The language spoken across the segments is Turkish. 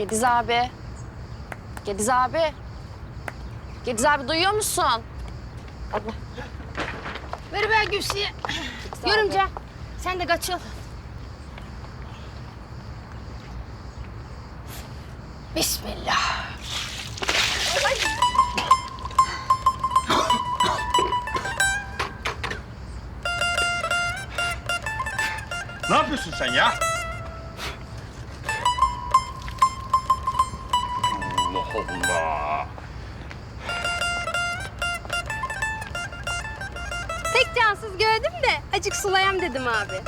Gediz abi. Gediz abi. Gediz abi duyuyor musun? Ver ben Gülsü'ye. Görümce. Sen de kaçıl. Bismillah. Ne yapıyorsun sen ya? Allah. Pek cansız gördüm de acık sulayam dedim abi.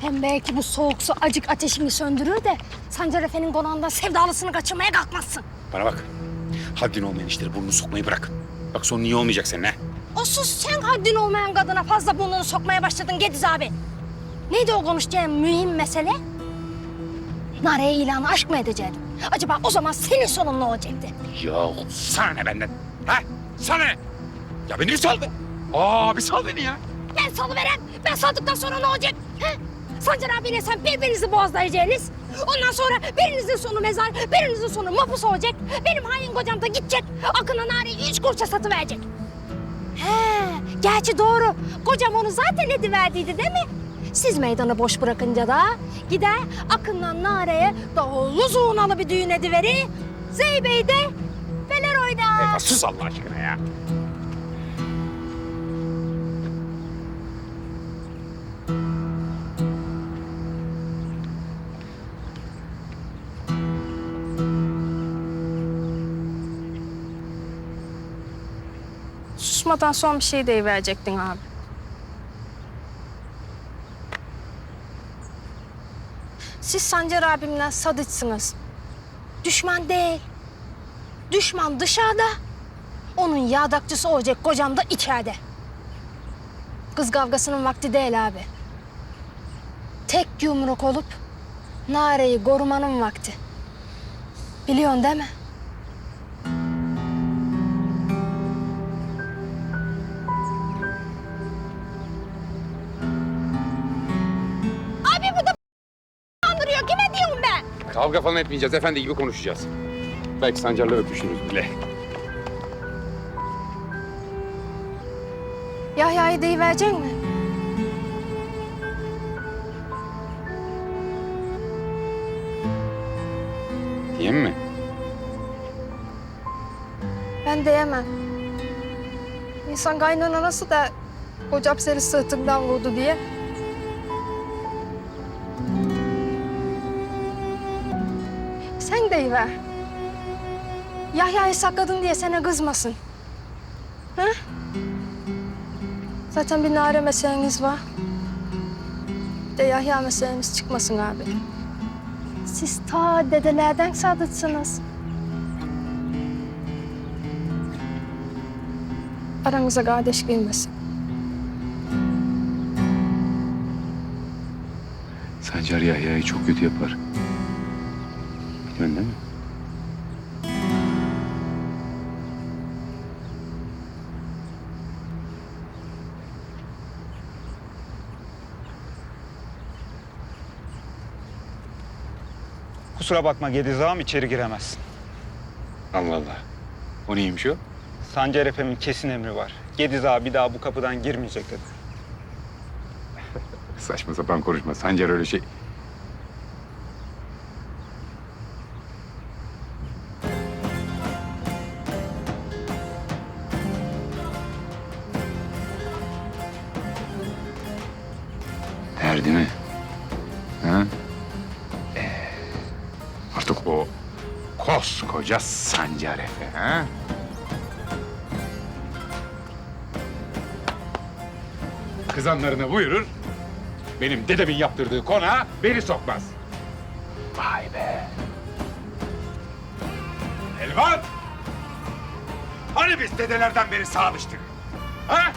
Hem belki bu soğuk su acık ateşimi söndürür de Sancar Efe'nin konağından sevdalısını kaçırmaya kalkmazsın. Bana bak. Haddin olmayan işleri burnunu sokmayı bırak. Bak sonu iyi olmayacak senin ha. O sus sen haddin olmayan kadına fazla burnunu sokmaya başladın Gediz abi. Neydi o konuşacağın mühim mesele? Nare'ye ilanı aşk mı edecektin? Acaba o zaman senin sonun ne olacaktı? Ya sana ne benden? Ha? Sana ne? Ya beni bir sal be. Aa bir sal beni ya. Ben salıveren, ben saldıktan sonra ne olacak? He? Sancar abiyle sen birbirinizi boğazlayacaksınız. Ondan sonra birinizin sonu mezar, birinizin sonu mapus olacak. Benim hain kocam da gidecek. Akın'a nareyi üç kuruşa satıverecek. He, gerçi doğru. Kocam onu zaten ediverdiydi değil mi? Siz meydanı boş bırakınca da gider Akın'la Nare'ye davullu zurnalı bir düğün ediveri. Zeybey de feler oynar. Ya sus Allah aşkına ya. Susmadan son bir şey deyiverecektin abi. Siz Sancar abimle sadıçsınız. Düşman değil. Düşman dışarıda. Onun yağdakçısı olacak kocam da içeride. Kız kavgasının vakti değil abi. Tek yumruk olup Nare'yi korumanın vakti. Biliyorsun değil mi? Kavga falan etmeyeceğiz. Efendi gibi konuşacağız. Belki Sancar'la öpüşürüz bile. Yahya'yı deyiverecek mi? Diyeyim mi? Ben diyemem. İnsan kaynana nasıl da kocam seni sırtından vurdu diye. Deyiver. Yahya'yı sakladın diye sana kızmasın. Ha? Zaten bir nare meseleniz var. Bir de Yahya meseleniz çıkmasın abi. Siz ta dedelerden sadıksınız. Aranıza kardeş girmesin. Sancar Yahya'yı çok kötü yapar. Değil mi? Kusura bakma Gediz ağam içeri giremezsin. Allah Allah. O neymiş o? Sancar Efem'in kesin emri var. Gediz ağa bir daha bu kapıdan girmeyecek dedi. Saçma sapan konuşma. Sancar öyle şey... artık o koskoca Sancar Efe, ha? Kızanlarına buyurur, benim dedemin yaptırdığı konağa beni sokmaz. Vay be. Elvan! Hani biz dedelerden beri sağmıştık? Ha?